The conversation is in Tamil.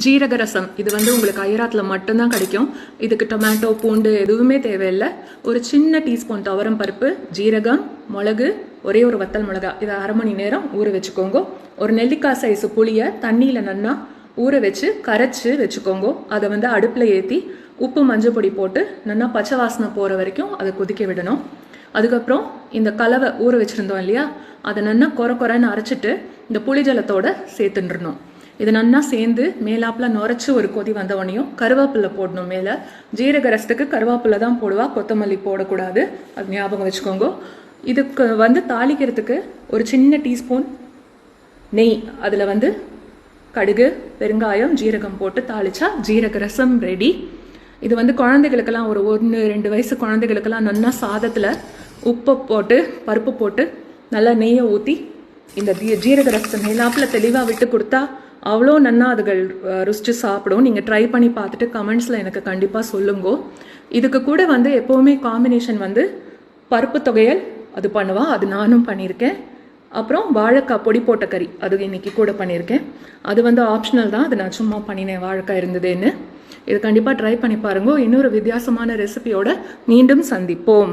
ஜீரக ரசம் இது வந்து உங்களுக்கு ஐயராத்தில் மட்டும்தான் கிடைக்கும். இதுக்கு டொமேட்டோ பூண்டு எதுவுமே தேவையில்லை. ஒரு சின்ன டீஸ்பூன் துவரம் பருப்பு ஜீரகம் மிளகு ஒரே ஒரு வத்தல் மிளகா. இதை அரை மணி நேரம் ஊற வச்சுக்கோங்க. ஒரு நெல்லிக்காய் சைஸ் புளியை தண்ணியில் நன்னா ஊற வச்சு கரைச்சி வச்சுக்கோங்க. அதை வந்து அடுப்பில் ஏற்றி உப்பு மஞ்சள் பொடி போட்டு நல்லா பச்சை வாசனை போகிற வரைக்கும் அதை கொதிக்க விடணும். அதுக்கப்புறம் இந்த கலவை ஊற வச்சுருந்தோம் இல்லையா? அதை நல்லா கொர கொரன்னு அரைச்சிட்டு இந்த புளி ஜலத்தோட சேர்த்துட்டுருணும் இது நன்னா சேர்ந்து மேலாப்பில் நுரைச்சி ஒரு கொதி வந்தவனையும் கருவேப்பிலை போடணும் மேலே. ஜீரக ரசத்துக்கு கருவேப்பிலை தான் போடுவா. கொத்தமல்லி போடக்கூடாது. அது ஞாபகம் வச்சுக்கோங்க. இதுக்கு வந்து தாளிக்கிறதுக்கு ஒரு சின்ன டீஸ்பூன் நெய். அதில் வந்து கடுகு பெருங்காயம் ஜீரகம் போட்டு தாளிச்சா ஜீரக ரசம் ரெடி இது வந்து குழந்தைகளுக்கெல்லாம் ஒரு ஒன்று ரெண்டு வயசு குழந்தைகளுக்கெல்லாம் நல்லா சாதத்தில் உப்பை போட்டு பருப்பு போட்டு நல்லா நெய்யை ஊற்றி இந்த ஜீரக ரசத்தை நெய்லாப்பில் தெளிவாக விட்டு கொடுத்தா அவ்வளோ நன்னா அதுகள் ருசித்து ருசிச்சு சாப்பிடும். நீங்கள் ட்ரை பண்ணி பார்த்துட்டு கமெண்ட்ஸில் எனக்கு கண்டிப்பாக சொல்லுங்க. இதுக்கு கூட வந்து எப்போவுமே காம்பினேஷன் வந்து பருப்பு தொகையல் அது பண்ணுவா. அது நானும் பண்ணியிருக்கேன். அப்புறம் வாழைக்காய் பொடி போட்ட கறி அது இன்னைக்கு கூட பண்ணியிருக்கேன். அது வந்து ஆப்ஷனல் தான். அது நான் சும்மா பண்ணினேன். வாழைக்காய் இருந்ததுன்னு. இது கண்டிப்பாக ட்ரை பண்ணி பாருங்க. இன்னொரு வித்தியாசமான ரெசிபியோட மீண்டும் சந்திப்போம்.